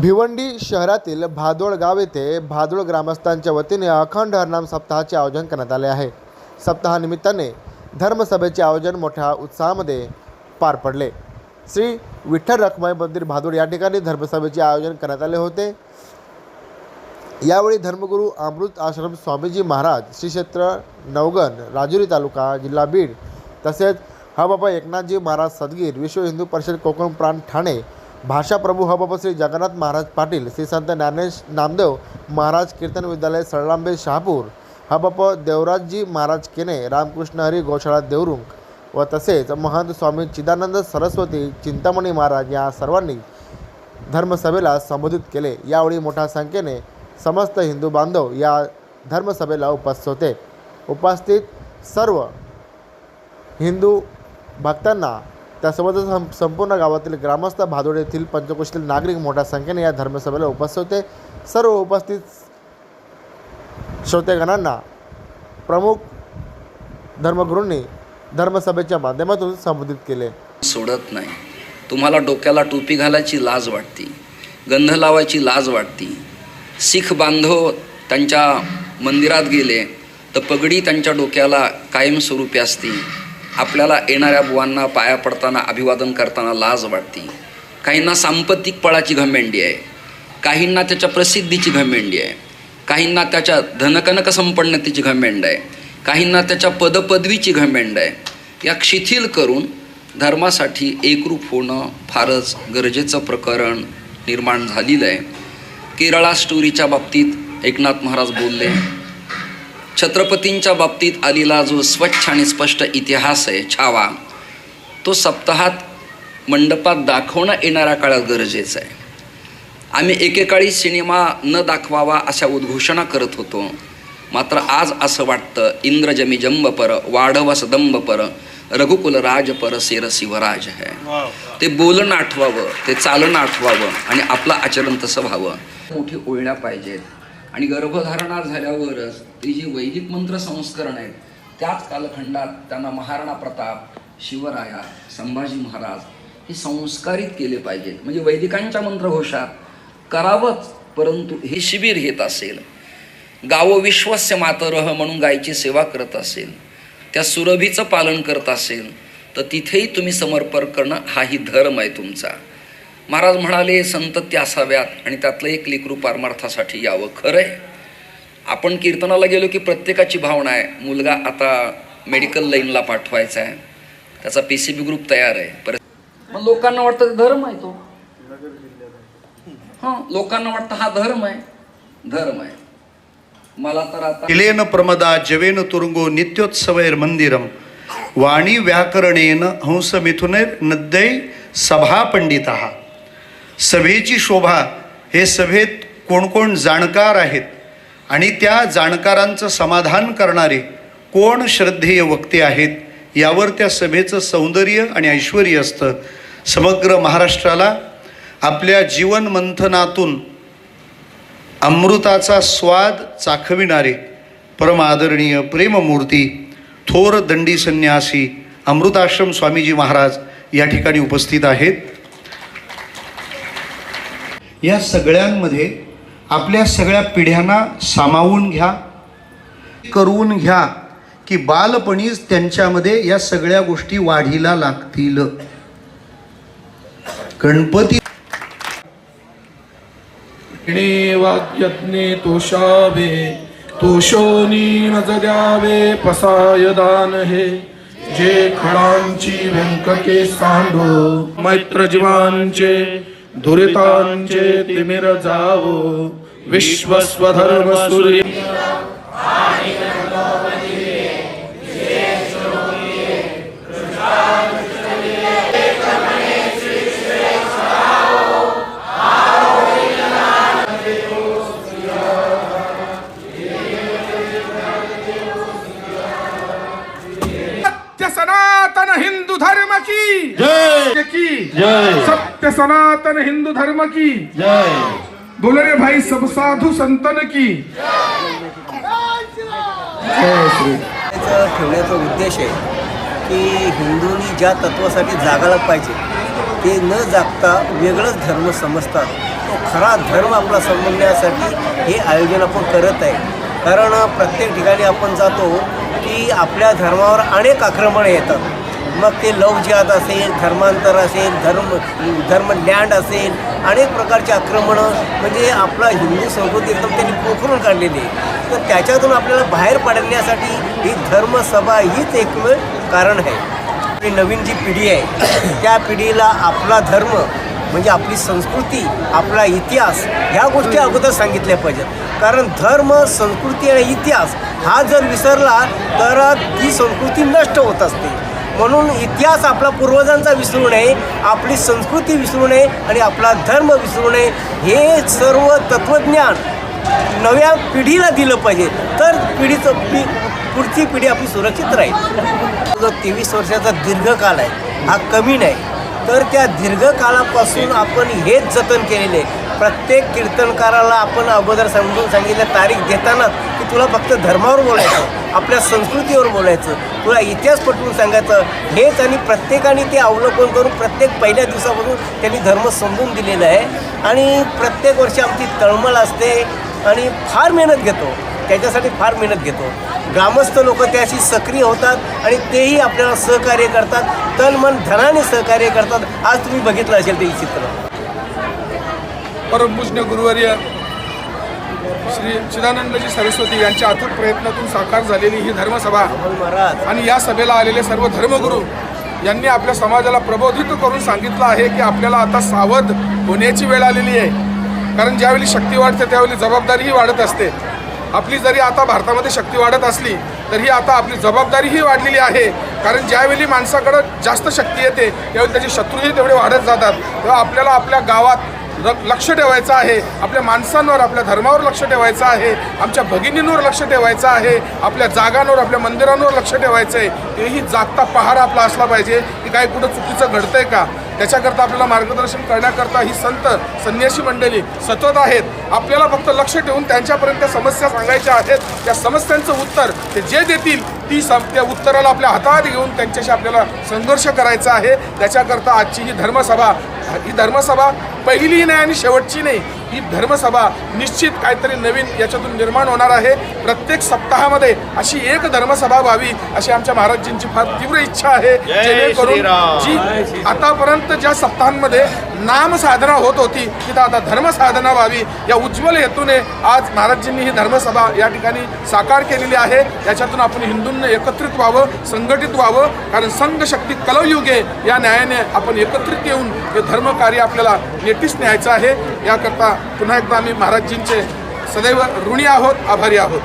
भिवंडी शहरातील भादोळ गाव येथे भादोळ ग्रामस्थांच्या वतीने अखंड हरनाम सप्ताहाचे आयोजन करण्यात आले आहे. सप्ताहानिमित्ताने धर्मसभेचे आयोजन मोठ्या उत्साहामध्ये पार पडले. श्री विठ्ठल रखमाई मंदिर भादोळ या ठिकाणी धर्मसभेचे आयोजन करण्यात आले होते. यावेळी धर्मगुरू अमृत आश्रम स्वामीजी महाराज श्री क्षेत्र नवगण राजुरी तालुका जिल्हा बीड तसेच हबाबा एकनाथजी महाराज सदगीर विश्व हिंदू परिषद कोकण प्रांत ठाणे भाषाप्रभू हबाबा श्री जगन्नाथ महाराज पाटील श्री संत ज्ञानेश नामदेव महाराज कीर्तन विद्यालय सळरांबे शहापूर हबाप देवराजजी महाराज केने रामकृष्ण हरी गोशाळा देवरुंग व तसेच महंत स्वामी चिदानंद सरस्वती चिंतामणी महाराज या सर्वांनी धर्मसभेला संबोधित केले. यावेळी मोठ्या संख्येने समस्त हिंदू बांधव या धर्मसभेला उपस्थित होते. उपस्थित सर्व हिंदू भक्तांना त्यासोबतच हम संपूर्ण गावातील ग्रामस्थ भादोड येथील पंचकोशीतील नागरिक मोठ्या संख्येने या धर्मसभेला उपस्थित होते. सर्व उपस्थित श्रोतेगणांना प्रमुख धर्मगुरूंनी धर्मसभेच्या माध्यमातून संबोधित केले. सोडत नाही. तुम्हाला डोक्याला टोपी घालायची लाज वाटते गंध लावायची लाज वाटते. सीख बांधव त्यांच्या मंदिरात गेले तर पगडी त्यांच्या डोक्याला कायमस्वरूपी असते. आपल्याला येणाऱ्या बुवांना पाया पडताना अभिवादन करताना लाज वाटते. काहींना सांपत्तिक पळाची घमेंडी आहे. काहींना त्याच्या प्रसिद्धीची घमेंडी आहे. काहींना त्याच्या धनकनक संपन्नतेची घमेंड आहे. काहींना त्याच्या पदपदवीची घमेंड आहे. या शिथिल करून धर्मासाठी एकरूप होणं फारच गरजेचं प्रकरण निर्माण झालेलं आहे. केरळा स्टोरीच्या बाबतीत एकनाथ महाराज बोलले छत्रपतींच्या बाबतीत आलेला जो स्वच्छ आणि स्पष्ट इतिहास आहे छावा तो सप्ताहात मंडपात दाखवणं येणाऱ्या काळात गरजेचं आहे. आम्ही एकेकाळी सिनेमा न दाखवावा अशा उद्घोषणा करत होतो. मात्र आज असं वाटतं इंद्रजमी जंबपर वाढवस दंबपर रघुकुल राजपर सेर शिवराज है. ते बोलणं आठवावं ते चालणं आठवावं आणि आपलं आचरण तसं व्हावं. मोठी ओळल्या पाहिजेत. आणि गर्भधारणा झाल्यावरच ते जे वैदिक मंत्र संस्करण आहेत त्याच कालखंडात त्यांना महाराणा प्रताप शिवराया संभाजी महाराज हे संस्कारित केले पाहिजेत. म्हणजे वैदिकांच्या मंत्रघोषात करावंच परंतु हे शिबिर घेत असेल. गावो विश्वस्य मातरह म्हणून गायची सेवा करत असेल. त्या सुरभीचं पालन करत असेल. तर तिथेही तुम्ही समर्पण करणं हाही धर्म आहे तुमचा. महाराज म्हणाले संतत्य असाव्यात आणि त्यातलं एक लेकरू पारमार्थासाठी यावं. खरं आहे आपण कीर्तनाला गेलो की प्रत्येकाची भावना आहे. मुलगा आता मेडिकल लाईनला पाठवायचा आहे. त्याचा पी सी बी ग्रुप तयार आहे. परत मग लोकांना वाटतं धर्म आहे तो. हां लोकांना वाटतं हा धर्म आहे. धर्म आहे. मला तर आता इलेन प्रमदा जवेन तुरुंगो नित्योत्सवैर मंदिरम. वाणी व्याकरणेन हंस मिथुनैर नद्यै सभा पंडित सभेची शोभा हे सभेत कोण कोण जाणकार आहेत आणि त्या जाणकारांचं समाधान करणारे कोण श्रद्धेय वक्ते आहेत यावर त्या सभेचं सौंदर्य आणि ऐश्वर असतं. समग्र महाराष्ट्राला आपल्या जीवनमंथनातून अमृताचा स्वाद चाखविणारे परम आदरणीय प्रेममूर्ती थोर दंडी संन्यासी अमृताश्रम स्वामीजी महाराज या ठिकाणी उपस्थित आहेत. या सगळ्यांमध्ये आपल्या सगळ्या पिढ्यांना सामावून घ्या. करून घ्या की बालपणीच त्यांच्यामध्ये या सगळ्या गोष्टी वाढीला लागतील. गणपती णे तोषावे तोषोनी नज द्यावे पसाय दान हे जे खडांची व्यंकटे सांडो मैत्र जीवांचे दुरितांचे तिमिर जावो विश्वस्वधर्म सूर्य सत्य सनातन हिंदू धर्म की। जय। की? जय। सत्य सनातन हिंदू धर्म की। जय। बोलो रे भाई सब साधु संतन की। जय श्री याचं ठेवण्याचा उद्देश आहे की हिंदूंनी ज्या तत्वासाठी जागायला पाहिजे ते न जागता वेगळंच धर्म समजतात. तो खरा धर्म आपला समजण्यासाठी हे आयोजन आपण करत आहे. कारण प्रत्येक ठिकाणी आपण जातो की आपल्या धर्मावर अनेक आक्रमणं येतात. मग ते लव जिहाद असेल धर्मांतर असेल धर्म धर्म लँड असेल अनेक प्रकारचे आक्रमणं म्हणजे आपला हिंदू संस्कृती एकदम त्यांनी पोखरून काढलेली आहे. तर त्याच्यातून आपल्याला बाहेर पडण्यासाठी ही धर्मसभा हीच एकमेव कारण आहे. आपली नवीन जी पिढी आहे त्या पिढीला आपला धर्म म्हणजे आपली संस्कृती आपला इतिहास ह्या गोष्टी अगोदर सांगितल्या पाहिजेत. कारण धर्म संस्कृती आणि इतिहास हा जर विसरला तर ती संस्कृती नष्ट होत असते. म्हणून इतिहास आपला पूर्वजांचा विसरू नये आपली संस्कृती विसरू नये आणि आपला धर्म विसरू नये हे सर्व तत्त्वज्ञान नव्या पिढीला दिलं पाहिजे. तर पिढीचं पी पुढची पिढी आपली सुरक्षित राहील. जो तेवीस वर्षाचा दीर्घकाल आहे हा कमी नाही. तर त्या दीर्घकालापासून आपण हेच जतन केलेले आहे. प्रत्येक कीर्तनकाराला आपण अगोदर समजून सांगितलं तारीख देतानाच की तुला फक्त धर्मावर बोलायचं आपल्या संस्कृतीवर बोलायचं तुला इतिहास पटवून सांगायचं हेच आणि प्रत्येकाने ते अवलोकन करून प्रत्येक पहिल्या दिवसापासून त्यांनी धर्म समजून दिलेला आहे. आणि प्रत्येक वर्षी आमची तळमळ असते आणि फार मेहनत घेतो त्याच्यासाठी फार मेहनत घेतो. ग्रामस्थ लोक त्याशी सक्रिय होतात आणि तेही आपल्याला सहकार्य करतात. तन मन धनाने सहकार्य करतात. आज तुम्ही बघितलं असेल ते चित्र. परमपूज्य गुरुवर्य श्री चिदानंदजी सरस्वती यांच्या अथक प्रयत्नातून साकार झालेली ही धर्मसभा महाराज आणि या सभेला आलेले सर्व धर्मगुरू यांनी आपल्या समाजाला प्रबोधित करून सांगितलं आहे की आपल्याला आता सावध होण्याची वेळ आलेली आहे. कारण ज्यावेळी शक्ती वाढते त्यावेळी जबाबदारीही वाढत असते. आपली जरी आता भारतामध्ये शक्ती वाढत असली तरी आता आपली जबाबदारीही वाढलेली आहे. कारण ज्यावेळी माणसाकडं जास्त शक्ती येते त्यावेळी त्याचे शत्रूही तेवढे वाढत जातात. तेव्हा आपल्याला आपल्या गावात लक्ष ठेवायचं आहे. आपल्या माणसांवर आपल्या धर्मावर लक्ष ठेवायचं आहे. आमच्या भगिनींवर लक्ष ठेवायचं आहे. आपल्या जागांवर आपल्या मंदिरांवर लक्ष ठेवायचं आहे. तेही जागता पहारा आपला असला पाहिजे की काय कुठं चुकीचं घडतंय का? त्याच्याकरता आपल्याला मार्गदर्शन करण्याकरता ही संत संन्यासी मंडळी सतत आहेत. आपल्याला फक्त लक्ष ठेवून त्यांच्यापर्यंत त्या समस्या सांगायच्या आहेत. त्या समस्यांचं उत्तर ते जे देतील ती सम त्या उत्तराला आपल्या हातात घेऊन त्यांच्याशी आपल्याला संघर्ष करायचा आहे. त्याच्याकरता आजची ही धर्मसभा ही धर्मसभा पहिली नाही आणि शेवटची नाही. ही धर्मसभा निश्चित काहीतरी नवीन याच्यातून निर्माण होणार आहे. प्रत्येक सप्ताहामध्ये अशी एक धर्मसभा व्हावी अशी आमच्या महाराजजींची फार तीव्र इच्छा आहे. जेणेकरून जी आतापर्यंत ज्या सप्ताहांमध्ये नाम साधना होत होती तिथं आता धर्मसाधना व्हावी. या उज्ज्वल हेतूने आज महाराजजींनी ही धर्मसभा या ठिकाणी साकार केलेली आहे. याच्यातून आपण हिंदूंना एकत्रित व्हावं संघटित व्हावं. कारण संघ शक्ती कलयुगे या न्यायाने आपण एकत्रित येऊन हे धर्मकार्य आपल्याला नेटीस न्यायचं आहे. याकरता पुन्हा एकदा आम्ही महाराजजींचे सदैव ऋणी आहोत आभारी आहोत.